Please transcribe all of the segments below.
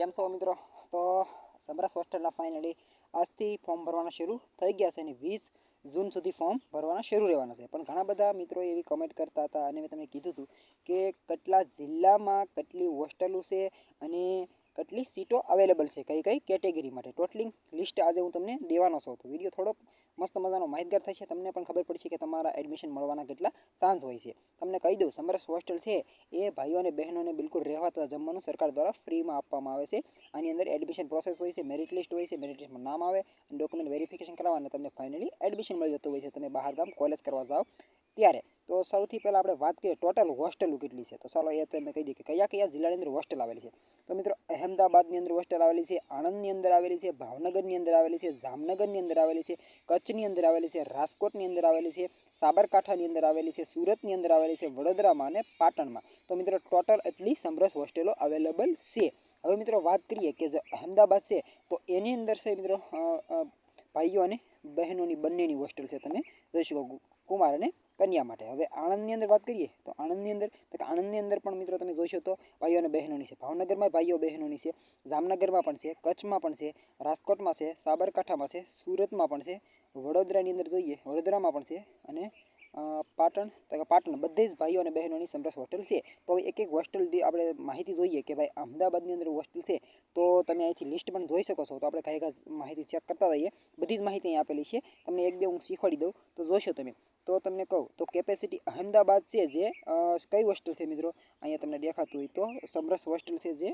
કેમ છો મિત્રો? તો સમરસ હોસ્ટેલના ફાઇનલી આજથી ફોર્મ ભરવાના શરૂ થઈ ગયા છે અને વીસ જૂન સુધી ફોર્મ ભરવાના શરૂ રહેવાના છે. પણ ઘણા બધા મિત્રો એવી કમેન્ટ કરતા હતા અને મેં તમને કીધું હતું કે કેટલા જિલ્લામાં કેટલી હોસ્ટેલો છે અને કેટલી સીટો અવેલેબલ છે? કઈ કઈ કેટેગરી માટે? ટોટલિંગ લિસ્ટ આજે હું તમને દેવાનો છું. તો વીડિયો થોડોક મસ્ત મજાનો માહિતગાર થશે. તમને પણ ખબર પડશે કે તમારા એડમિશન મળવાના કેટલા ચાન્સ હોય છે. તમને કહી દઉં સમરસ હોસ્ટેલ છે એ ભાઈઓ અને બહેનોને બિલકુલ રહેવા તથા જમવાનું સરકાર દ્વારા ફ્રીમાં આપવામાં આવે છે. આની અંદર એડમિશન પ્રોસેસ હોય છે મેરિટ લિસ્ટ હોય છે મેરિટ લિસ્ટમાં નામ આવે અને ડોક્યુમેન્ટ વેરિફિકેશન કરાવવાના તમને ફાઇનલી એડમિશન મળી જતું હોય છે. તમે બહાર ગામ કોલેજ કરવા જાઓ. ત્યારે તો સૌથી પહેલાં આપણે વાત કરીએ ટોટલ હોસ્ટેલો કેટલી છે? તો ચાલો એ તમે કહી દઈએ કે કયા કયા જિલ્લાની અંદર હોસ્ટેલ આવેલી છે? તો મિત્રો અહેમદાબાદની અંદર હોસ્ટેલ આવેલી છે, આણંદની અંદર આવેલી છે, ભાવનગરની અંદર આવેલી છે, જામનગરની અંદર આવેલી છે, કચ્છની અંદર આવેલી છે, રાજકોટની અંદર આવેલી છે, સાબરકાંઠાની અંદર આવેલી છે, સુરતની અંદર આવેલી છે, વડોદરામાં અને પાટણમાં. તો મિત્રો ટોટલ એટલી સમરસ હોસ્ટેલો અવેલેબલ છે. હવે મિત્રો વાત કરીએ કે જે અહેમદાબાદ છે, તો એની અંદર છે મિત્રો ભાઈઓ અને બહેનોની બંનેની હોસ્ટેલ છે. તમે જોઈ શકો કુમાર અને કન્યા માટે. હવે આણંદની અંદર વાત કરીએ તો આણંદની અંદર, તો કે આણંદની અંદર પણ મિત્રો તમે જોશો તો ભાઈઓ અને બહેનોની છે. ભાવનગરમાં ભાઈઓ બહેનોની છે, જામનગરમાં પણ છે, કચ્છમાં પણ છે, રાજકોટમાં છે, સાબરકાંઠામાં છે, સુરતમાં પણ છે, વડોદરાની અંદર જોઈએ, વડોદરામાં પણ છે અને પાટણ, તો પાટણ બધે જ ભાઈઓ અને બહેનોની સમરસ હોસ્ટેલ છે. તો એક એક હોસ્ટેલ આપણે માહિતી જોઈએ કે ભાઈ અમદાવાદની અંદર હોસ્ટેલ છે, તો તમે અહીંથી લિસ્ટ પણ જોઈ શકો છો. તો આપણે કાંઈ માહિતી ચેક કરતા રહીએ. બધી જ માહિતી અહીં આપેલી છે. તમને એક બે હું શીખવાડી દઉં. તો જોશો તમે. તો તમને કહું, તો કેપેસિટી અહેમદાબાદ છે જે કઈ હોસ્ટેલ છે મિત્રો? અહીંયા તમને દેખાતું હોય તો સમરસ હોસ્ટેલ છે જે.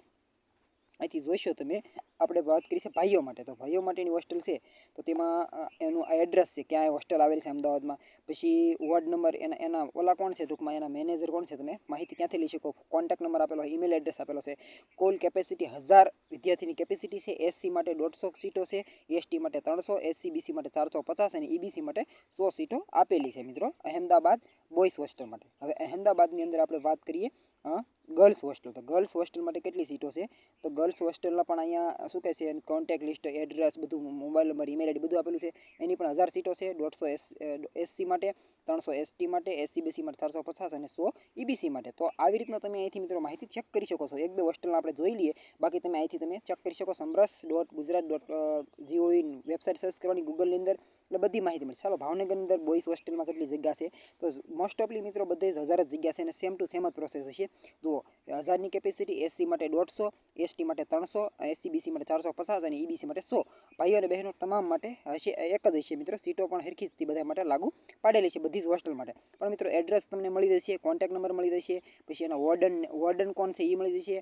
અહીંથી જોઈશો તમે, આપણે વાત કરી છે ભાઈઓ માટે. તો ભાઈઓ માટેની હોસ્ટેલ છે, તો તેમાં એનું એનું એડ્રેસ છે, ક્યાં હોસ્ટેલ આવેલી છે અમદાવાદમાં. પછી વોર્ડ નંબર એના એના, ઓલા કોણ છે ટૂંકમાં? એના મેનેજર કોણ છે તમે? માહિતી ક્યાંથી લઈ શકો? કોન્ટેક્ટ નંબર આપેલો હોય ઈમેલ એડ્રેસ આપેલો છે. કુલ કેપેસિટી હજાર વિદ્યાર્થીની કેપેસિટી છે. એસસી માટે દોઢસો સીટો છે. એસટી માટે ત્રણસો એસસી બીસી માટે ચારસો પચાસ અને ઈબીસી માટે સો સીટો આપેલી છે મિત્રો. અહેમદાબાદ બોયઝ હોસ્ટેલ માટે. હવે અહેમદાબાદની અંદર આપણે વાત કરીએ ગર્લ્સ હોસ્ટેલ. તો ગર્લ્સ હોસ્ટેલ માટે કેટલી સીટો છે? તો ગર્લ્સ હોસ્ટેલના પણ અહીંયા શું કહે છે? કોન્ટેક્ટ લિસ્ટ એડ્રેસ બધું મોબાઈલ નંબર ઈમેલ આઈડી બધું આપેલું છે. એની પણ હજાર સીટો છે, દોઢસો એસ એસસી માટે, ત્રણસો એસટી માટે, એસસી, બીસી માટે, ચારસો પચાસ અને સો ઈબીસી માટે. તો આવી રીતના તમે અહીંથી મિત્રો માહિતી ચેક કરી શકો છો. એક બે હોસ્ટેલના આપણે જોઈ લઈએ. બાકી તમે અહીંથી તમે ચેક કરી શકો. સમરસ ડોટ ગુજરાત ડોટ જીઓઈન વેબસાઇટ સર્ચ કરવાની ગૂગલની અંદર. એટલે બધી માહિતી મળે. ચાલો, ભાવનગરની અંદર બોયઝ હોસ્ટેલમાં કેટલી જગ્યા છે? તો મોસ્ટ ઓફલી મિત્રો બધે જ હજાર જ જગ્યા છે અને સેમ ટુ સેમ જ પ્રોસેસ હશે. જુઓ, હજારની કેપેસિટી એસસી માટે દોઢસો, એસટી માટે ત્રણસો, એસસી, બીસી માટે ચારસો પચાસ અને ઈબીસી માટે સો. ભાઈઓ અને બહેનો તમામ માટે હશે, એક જ હશે મિત્રો. સીટો પણ હરખી જ બધા માટે લાગુ પાડેલી છે બધી જ હોસ્ટેલ માટે. પણ મિત્રો એડ્રેસ તમને મળી જશે કોન્ટેક્ટ નંબર મળી જશે, પછી એના વોર્ડન વોર્ડન કોણ છે એ મળી જશે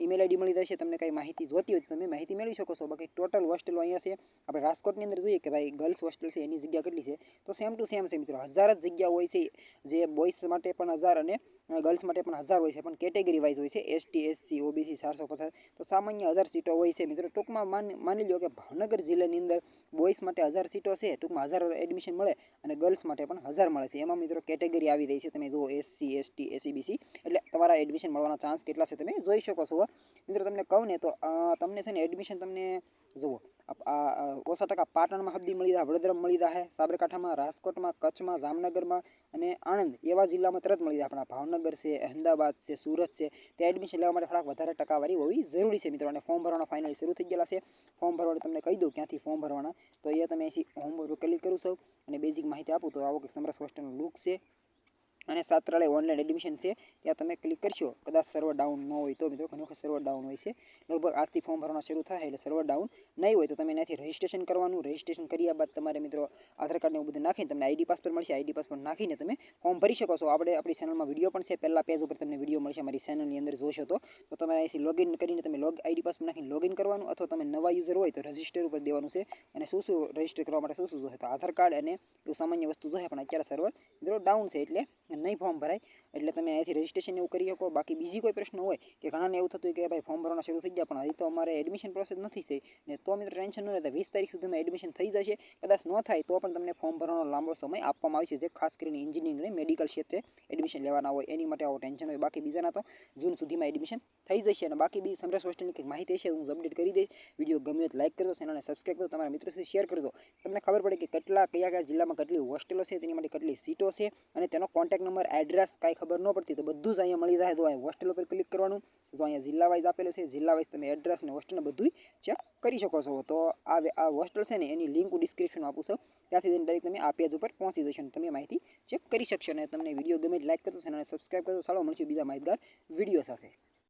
ઈમેલ આઈડી મળી જશે, તમને કંઈ માહિતી જોતી હોય તમે માહિતી મેળવી શકો છો. બાકી ટોટલ હોસ્ટેલો અહીંયા છે. આપણે રાજકોટની અંદર જોઈએ કે ભાઈ ગર્લ્સ હોસ્ટેલ છે, એની જગ્યા કેટલી છે? તો સેમ ટુ સેમ છે મિત્રો. હજાર જ જગ્યા હોય છે જે બોયસ માટે પણ હજાર અને ગર્લ્સ માટે પણ હજાર હોય છે, પણ કેટેગરી વાઇઝ હોય છે એસટી એસસી ઓબીસી ચારસો પચાસ, તો સામાન્ય હજાર સીટો હોય છે. મિત્રો, ટૂંકમાં માન લો કે ભાવનગર જિલ્લાની અંદર બોયસ માટે હજાર સીટો છે, ટૂંકમાં હજાર એડમિશન મળે અને ગર્લ્સ માટે પણ હજાર મળે છે. એમાં મિત્રો કેટેગરી આવી રહી છે, તમે જુઓ એસસી એસટી એસીબીસી એટલે તમારા એડમિશન મળવાના ચાન્સ કેટલા છે, તમે જોઈ શકો છો. મિત્રો, તમને કહું ને તો તમને છે ને એડમિશન તમને જુઓ ઓછા ટકા પાટણમાં હબદી મળી જાય વડોદરામાં મળી જાય સાબરકાંઠામાં, રાજકોટમાં, કચ્છમાં, જામનગરમાં અને આણંદ એવા જિલ્લામાં તરત મળી જાય આપણા ભાવનગર છે, અહેમદાબાદ છે, સુરત છે. તે એડમિશન લેવા માટે થોડાક વધારે ટકાવારી હોવી જરૂરી છે મિત્રો. અને ફોર્મ ભરવાના ફાઇનલી શરૂ થઈ ગયેલા છે. ફોર્મ ભરવાનું તમને કહી દઉં ક્યાંથી ફોર્મ ભરવાના. તો એ તમે અહીંથી હોમ ક્લિક કરું છો. અને બેઝિક માહિતી આપું તો આવો કે સમરસ હોસ્ટેલનો લુક છે. અને છાત્રાલય ઓનલાઈન એડમિશન છે. ત્યાં તમે ક્લિક કરશો, કદાચ સર્વર ડાઉન ન હોય તો મિત્રો, ઘણી વખત સર્વર ડાઉન હોય છે. લગભગ આજથી ફોર્મ ભરવાના શરૂ થાય એટલે સર્વર ડાઉન નહીં હોય તો તમે એનાથી રજિસ્ટ્રેશન કરવાનું. રજિસ્ટ્રેશન કર્યા બાદ તમારે મિત્રો આધાર કાર્ડને એવું બધું નાખીને તમને આઈડી પાસપોર્ટ મળશે. આઈડી પાસપોર્ટ નાખીને તમે ફોર્મ ભરી શકો છો. આપણે આપણી ચેનલમાં વીડિયો પણ છે. પહેલા પેજ ઉપર તમને વીડિયો મળશે. મારી ચેનલની અંદર જોશો તો તમારે અહીંથી લોગિન કરીને તમે લોગ આઈડી પાસપોર્ટ નાખીને લોગિન કરવાનું અથવા તમે નવા યુઝર હોય તો રજિસ્ટર ઉપર દેવાનું છે. અને શું શું રજિસ્ટર કરવા માટે શું શું જોઈએ તો આધાર કાર્ડ અને એવું સામાન્ય વસ્તુ જોઈએ પણ અત્યારે સર્વર મિત્રો ડાઉન છે એટલે નહીં ફોર્મ ભરાય, એટલે તમે અહીંથી રજિસ્ટ્રેશન એવું કરી શકો. બાકી બીજી કોઈ પ્રશ્ન હોય કે ઘણાને એવું થતું કે ભાઈ ફોર્મ ભરવાના શરૂ થઈ ગયા, પણ હજી તો અમારે એડમિશન પ્રોસેસ નથી થઈ. ને તો મિત્રો ટેન્શન ન રહેતા વીસ તારીખ સુધીમાં એડમિશન થઈ જશે. કદાચ ન થાય તો પણ તમને ફોર્મ ભરવાનો લાંબો સમય આપવામાં આવશે જે ખાસ કરીને એન્જિનિયરિંગ મેડિકલ ક્ષેત્રે એડમિશન લેવાના હોય. એની માટે આવો ટેન્શન હોય. બાકી બીજાના તો જૂન સુધીમાં એડમિશન થઈ જશે. અને બાકી બી સમરસ હોસ્ટેલની કંઈક માહિતી છે હું અપડેટ કરી દઈશ. વીડિયો ગમ્યો તો લાઈક કરજો ચેનલને સબસ્ક્રાઈબ કરો, તમારા મિત્રો સાથે શેર કરજો. તમને ખબર પડે કે કેટલા કયા કયા જિલ્લામાં કેટલી હોસ્ટેલો છે તેની માટે કેટલી સીટો છે અને તેનો કોન્ટેક્ટ કોન્ટેક્ટ નંબર એડ્રેસ કાંઈ ખબર ન પડતી તો બધું જ અહીંયા મળી જાય. તો અહીંયા હોસ્ટેલ ઉપર ક્લિક કરવાનું. જો અહીંયા જિલ્લા વાઇઝ આપેલું છે જિલ્લા વાઇઝ તમે એડ્રેસ ને હોસ્ટેલને બધું ચેક કરી શકો છો. તો આ આ હોસ્ટેલ છે ને, એની લિંક હું ડિસ્ક્રિપ્શનમાં આપું છું. ત્યાંથી જઈને ડાયરેક્ટ તમે આ પેજ ઉપર પહોંચી જશો તમે માહિતી ચેક કરી શકશો. અને તમને વીડિયો ગમે લાઈક કરશો અને સબસ્ક્રાઈબ કરશો સારો મળશે બીજા માહિતગાર વીડિયો સાથે.